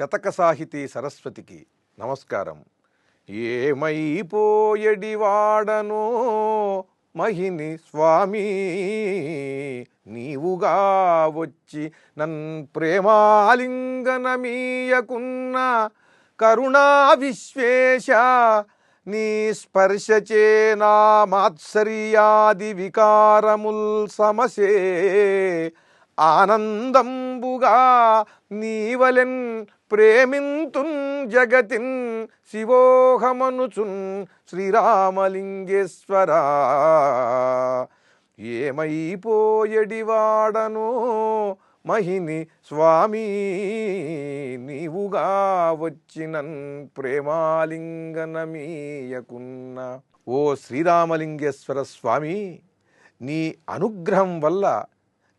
శతక సాహితీ సరస్వతికి నమస్కారం. ఏమైపోయడివాడనో మహిని స్వామి నీవుగా వచ్చి నన్ ప్రేమాలింగనమీయకున్న కరుణా విశ్వేష నీ స్పర్శచే నా మాత్సర్యాది వికారముల్ సమసే ఆనందంబుగా నీవలెన్ ప్రేమింతున్ జగతిన్ శివోహమనుచున్ శ్రీరామలింగేశ్వరా. ఏమైపోయడివాడనో మహిని స్వామి నీవుగా వచ్చినన్ ప్రేమాలింగనమీయకున్న. ఓ శ్రీరామలింగేశ్వర స్వామి నీ అనుగ్రహం వల్ల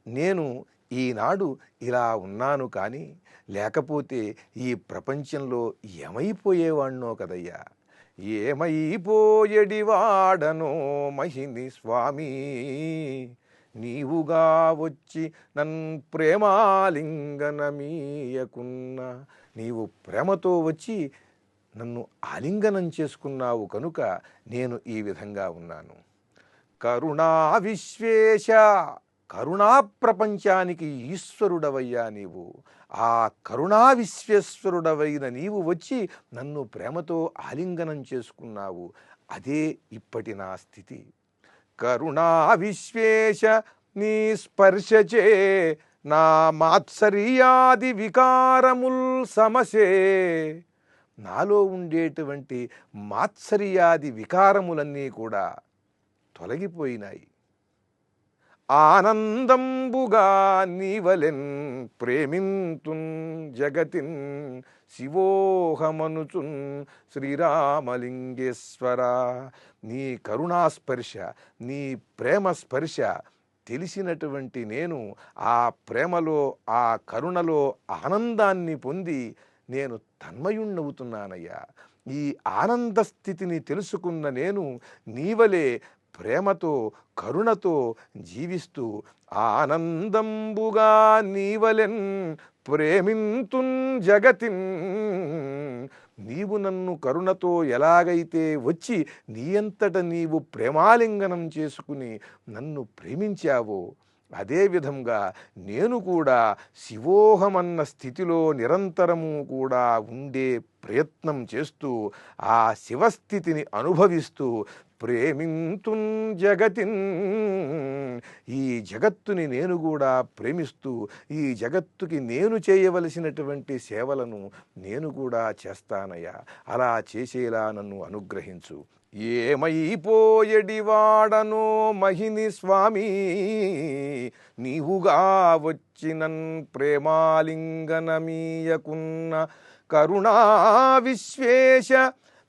నేను ఈనాడు ఇలా ఉన్నాను కానీ లేకపోతే ఈ ప్రపంచంలో ఏమైపోయేవాణ్ణో కదయ్యా? ఏమైపోయడివాడనో మహిని స్వామి? నీవుగా వచ్చి నన్ ప్రేమాలింగనమీయకున్న నీవు ప్రేమతో వచ్చి నన్ను ఆలింగనం చేసుకున్నావు కనుక నేను ఈ విధంగా ఉన్నాను. కరుణా విశ్వేశ! కరుణా ప్రపంచానికి ఈశ్వరుడవయ్యా నీవు. ఆ కరుణా విశ్వేశ్వరుడవైన నీవు వచ్చి నన్ను ప్రేమతో ఆలింగనం చేసుకున్నావు. అదే ఇప్పటి నా స్థితి. కరుణా విశ్వేశ నీ స్పర్శచే నా మాత్సర్యాది వికారముల్ సమసే. నాలో ఉండేటువంటి మాత్సర్యాది వికారములన్నీ కూడా తొలగిపోయినాయి. ఆనందంబుగా నీవలెన్ ప్రేమింతున్ జగతిన్ శివోహమనుచున్ శ్రీరామలింగేశ్వర. నీ కరుణాస్పర్శ నీ ప్రేమ స్పర్శ తెలిసినటువంటి నేను ఆ ప్రేమలో ఆ కరుణలో ఆనందాన్ని పొంది నేను తన్మయుణ్ణవుతున్నానయ్యా. ఈ ఆనంద స్థితిని తెలుసుకున్న నేను నీవలే ప్రేమతో కరుణతో జీవిస్తూ ఆనందంబుగా నీవలెన్ ప్రేమింతున్ జగతిన్. నీవు నన్ను కరుణతో ఎలాగైతే వచ్చి నీ అంతట నీవు ప్రేమాలింగనం చేసుకుని నన్ను ప్రేమించావో అదేవిధంగా నేను కూడా శివోహమన్న స్థితిలో నిరంతరము కూడా ఉండే ప్రయత్నం చేస్తూ ఆ శివస్థితిని అనుభవిస్తూ ప్రేమింతున్ జగతిన్. ఈ జగత్తుని నేను కూడా ప్రేమిస్తూ ఈ జగత్తుకి నేను చేయవలసినటువంటి సేవలను నేను కూడా చేస్తానయ్యా. అలా చేసేలా నన్ను అనుగ్రహించు. ఏమైపోయడివాడనో మహిని స్వామి నీవుగా వచ్చినన్ ప్రేమాలింగనమీయకున్న కరుణా విశ్వేశ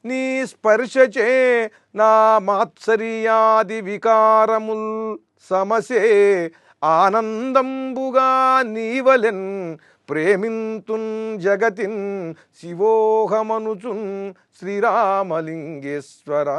నీ స్పర్శచే నా మాత్సర్యాది వికారముల్ సమసే. ఆనందంబుగా నీవలెన్ ప్రేమింతున్ జగతిన్ శివోహమనుచున్ శ్రీరామలింగేశ్వరా.